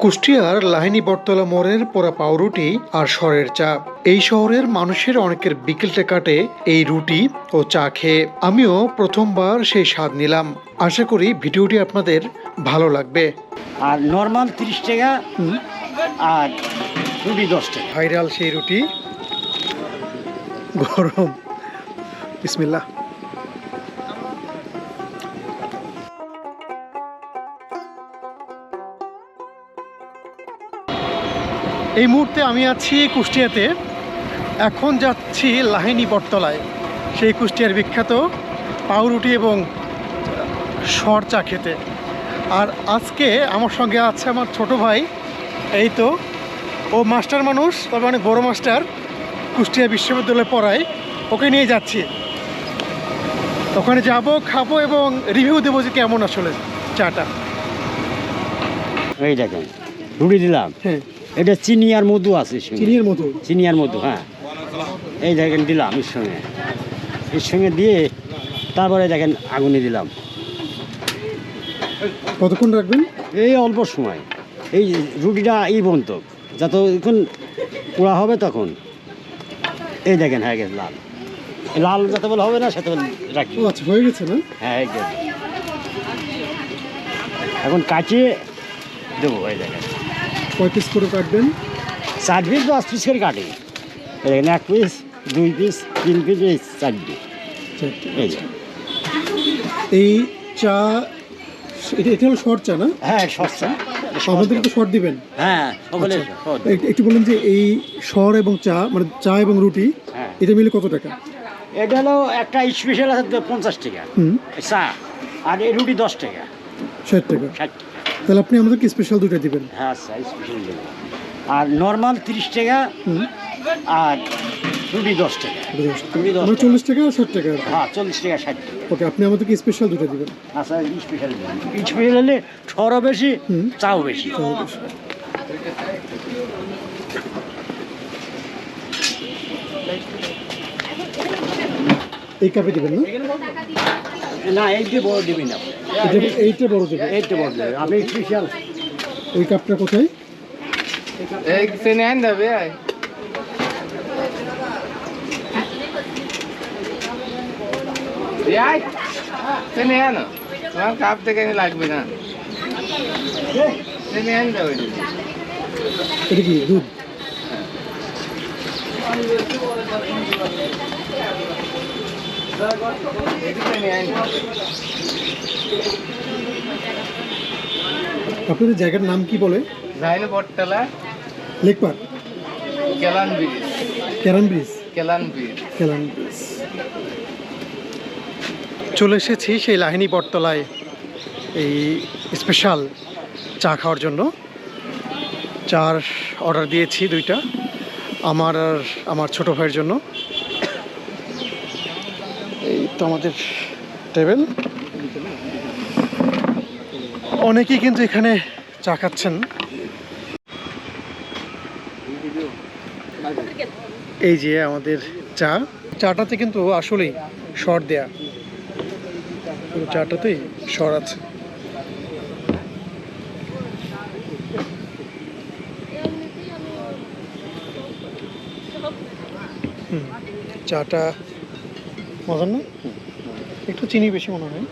কুষ্টিয়ার লাহিনী বটতলা মোড়ের পোড়া পাউরুটি আর সরের চা। এই শহরের মানুষের অনেকের বিকেলটা কাটে এই রুটি ও চা খেয়ে। আমিও প্রথমবার সেই স্বাদ নিলাম। আশা করি ভিডিওটি আপনাদের ভালো লাগবে। আর নর্মাল তিরিশ টাকা আর রুটি দশ টাকা। ভাইরাল সেই রুটি। গরম। বিসমিল্লাহ। এই মুহূর্তে আমি আছি কুষ্টিয়াতে। এখন যাচ্ছি লাহিনী বটতলায়। সেই কুষ্টিয়ার বিখ্যাত পাউরুটি এবং সর চা খেতে। আর আজকে আমার সঙ্গে আছে আমার ছোট ভাই এই তো। ও মাস্টার মানুষ তবে অনেক বড় মাস্টার কুষ্টিয়া বিশ্ববিদ্যালয়ে পড়ায়। ওকে নিয়ে যাচ্ছি। ওখানে যাব খাব এবং রিভিউ দেবো যে কেমন আসলে চাটা। এই দেখেন রুটি দিলাম। হ্যাঁ। এটা চিনি আর মধু আছে। চিনির মতো চিনি আর মধু হ্যাঁ। এই দেখেন দিলাম এর সঙ্গে। এর সঙ্গে দিয়ে তারপরে দেখেন আগুনে দিলাম। কতক্ষণ রাখবেন? এই অল্প সময়। এই রুটিটা এই বন্ত যতক্ষণ পোড়া হবে তখন। এই দেখেন হয়ে গেছে লাল। লাল যত বলে হবে না সেত রাখি। আচ্ছা হয়ে গেছে না? হ্যাঁ গেছে। এখন কাচিয়ে দেবো এই দেখেন। কয় পিস করে কাটবেন। চার পিস দশ পিস করে কাটে? এই দেখেন এক পিস দুই পিস তিন পিস এই চারটি চারটে। এই এই চা এটা এটা হলো শর্ট চা না? হ্যাঁ সস্তা আমাদের একটু শর্ট দিবেন। হ্যাঁ সকলে একটু বলুন যে এই সর এবং চা মানে চা এবং রুটি হ্যাঁ। এটা মিলে কত টাকা? এটা হলো একটা স্পেশাল আছে পঞ্চাশ টাকা। হুম। চা। আর এই রুটি দশ টাকা। ষাট টাকা। ষাট টাকা। তাহলে আপনি আমাদেরকে স্পেশাল দুটো দিবেন। হ্যাঁ আচ্ছা স্পেশাল দেবো আর নর্মাল তিরিশ টাকা আর রুটি দশ টাকা। রুটি দশ মানে টাকা। চল্লিশ টাকা ষাট টাকা হ্যাঁ চল্লিশ টাকা ষাট টাকা। ওকে আপনি আমাদেরকে স্পেশাল দুটো দিবেন। আচ্ছা স্পেশাল স্পেশাল হলে সরও বেশি। চাও বেশি। এই কাপে দিবেন না? না এইটে বড় দিবি না। এইটা বড় দিবি? এইটা বড় দেবে। আমি স্পেশাল এই কাপটা কোথায়? এক সেনে আইন দেবে আয়। রিয়াই সেনে আনো। তোমার কাপ থেকে লাগবে না। সেনে আইন দেবে এটা কি দুধ? আপনাদের জায়গার নাম কি বলে? ঝাইল বটতলা লেকপার কেলান ব্রিজ। ক্যারান ব্রিজ। কেলান ব্রিজ। ক্যালান ব্রিজ। চলে এসেছি সেই লাহিনী বটতলায় এই স্পেশাল চা খাওয়ার জন্য। চার অর্ডার দিয়েছি দুইটা আমার আর আমার ছোট ভাইয়ের জন্য। তো আমাদের টেবিল অনেকেই কিন্তু এখানে চা খাচ্ছেন। এই যে আমাদের চা। চাটাতে কিন্তু আসলেই শর দেয়া। চাটাতেই শর আছে। চাটা মজার না? একটু চিনি বেশি মনে হয়।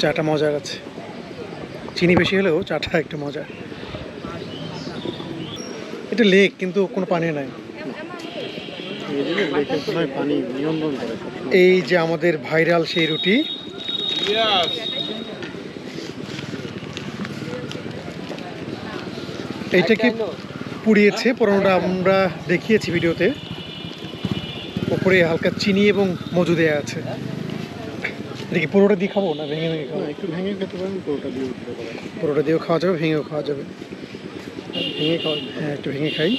চাটা মজার আছে। চিনি বেশি হলেও চাটা একটু মজার। এটা লেক, কিন্তু কোনো পানি নাই। এই যে আমাদের ভাইরাল সেই রুটি। এইটাকে পুড়িয়েছে? পুরোনোটা আমরা দেখিয়েছি ভিডিওতে। উপরে হালকা চিনি এবং মধু দেওয়া আছে। দেখি পুরোটা দিয়ে খাব না? ভেঙে ভেঙে খাব? একটু ভেঙে খেতে পারেন পুরোটা দিয়ে পুরোটা দিয়েও খাওয়া যাবে ভেঙেও খাওয়া যাবে। ভেঙে খাওয়া হ্যাঁ একটু ভেঙে খাই।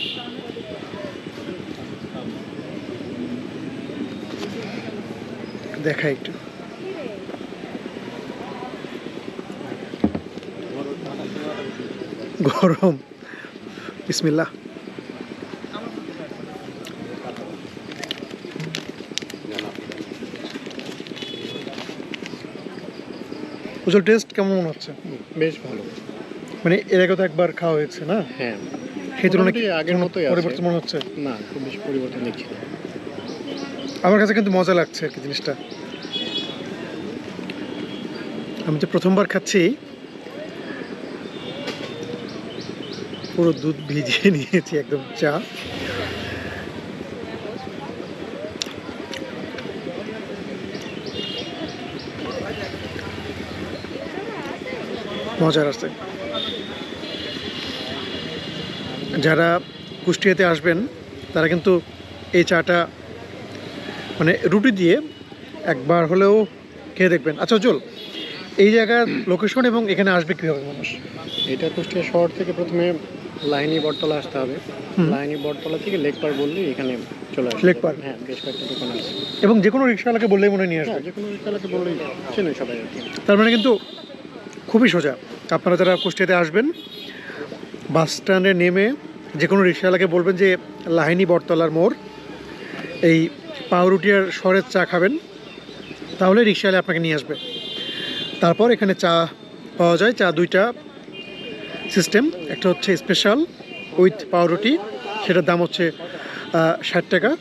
দেখাই একটু। গরম। বিসমিল্লাহ। উজ্জ্বল টেস্ট কেমন মনে হচ্ছে? বেশ ভালো। মানে এর আগে তো একবার খাওয়া হয়েছে না? হ্যাঁ। সেই তুলনায় আগের মতোই আছে। পরিবর্তন মনে হচ্ছে? না খুব বেশি পরিবর্তন দেখছি না। আমার কাছে কিন্তু মজা লাগছে আর কি জিনিসটা। আমি তো প্রথমবার খাচ্ছি পুরো দুধ ভিজিয়ে নিয়েছি একদম চা। মজার আছে। যারা কুষ্টিয়াতে আসবেন তারা কিন্তু এই চাটা মানে রুটি দিয়ে একবার হলেও খেয়ে দেখবেন। আচ্ছা চল এই জায়গার লোকেশন এবং এখানে আসবে কীভাবে মানুষ? এটা কুষ্টিয়া শহর থেকে প্রথমে লাইনি বটতলা আসতে হবে। লাইনি বটতলা থেকে লেকপার বললে এখানে চলে আসবে। লেকপার। হ্যাঁ বেশ কয়েকটা দোকান আছে। এবং যে কোনো রিক্সাওয়ালাকে বললেই মনে হয় নিয়ে হ্যাঁ আসবে যে কোনো রিক্সাওয়ালাকে বললেই চেনে সবাই আর কি। তার মানে কিন্তু খুবই সোজা। আপনারা যারা কুষ্টিয়াতে আসবেন, বাস স্ট্যান্ডে নেমে যে কোনো রিক্সাওয়ালাকে বলবেন যে, লাহিনী বটতলার মোড়, এই পাউরুটি আর সরের চা খাবেন। তাহলে রিক্সাওয়ালা আপনাকে নিয়ে আসবে। তারপর এখানে চা পাওয়া যায়, চা দুইটা সিস্টেম। একটা হচ্ছে স্পেশাল উইথ পাউরুটি, সেটার দাম হচ্ছে ষাট টাকা।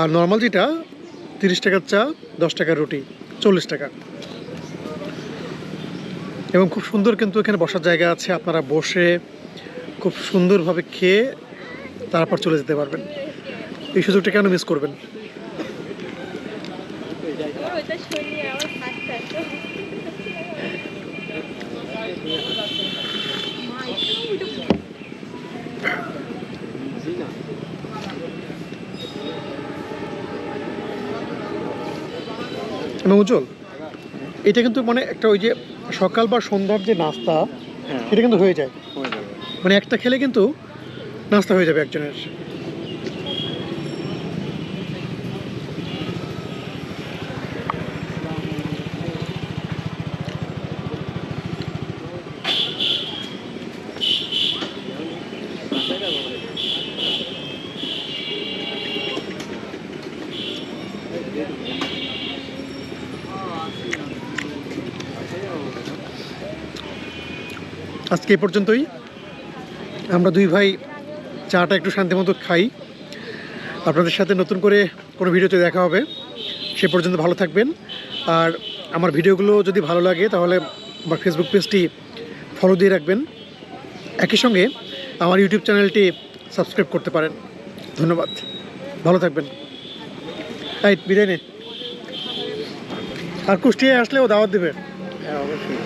আর নর্মাল যেটা, তিরিশ টাকার চা, দশ টাকার রুটি, চল্লিশ টাকা। এবং খুব সুন্দর কিন্তু এখানে বসার জায়গা আছে। আপনারা বসে খুব সুন্দরভাবে খেয়ে তারপর চলে যেতে পারবেন। এই সুযোগটা কেন মিস করবেন? এবং উজ্জ্বল, এটা কিন্তু মানে একটা ওই যে সকাল বা সন্ধ্যার যে নাস্তা হ্যাঁ। সেটা কিন্তু হয়ে যায়। মানে একটা খেলে কিন্তু নাস্তা হয়ে যাবে একজনের। আজকে এই পর্যন্তই। আমরা দুই ভাই চাটা একটু শান্তি মতো খাই। আপনাদের সাথে নতুন করে কোনো ভিডিওতে দেখা হবে। সে পর্যন্ত ভালো থাকবেন। আর আমার ভিডিওগুলো যদি ভালো লাগে, তাহলে আমার ফেসবুক পেজটি ফলো দিয়ে রাখবেন। একই সঙ্গে আমার ইউটিউব চ্যানেলটি সাবস্ক্রাইব করতে পারেন। ধন্যবাদ। ভালো থাকবেন। রাইট বিরিয়ানি আর কুষ্টিয়ায় আসলেও দাওয়াত দেবে। হ্যাঁ অবশ্যই।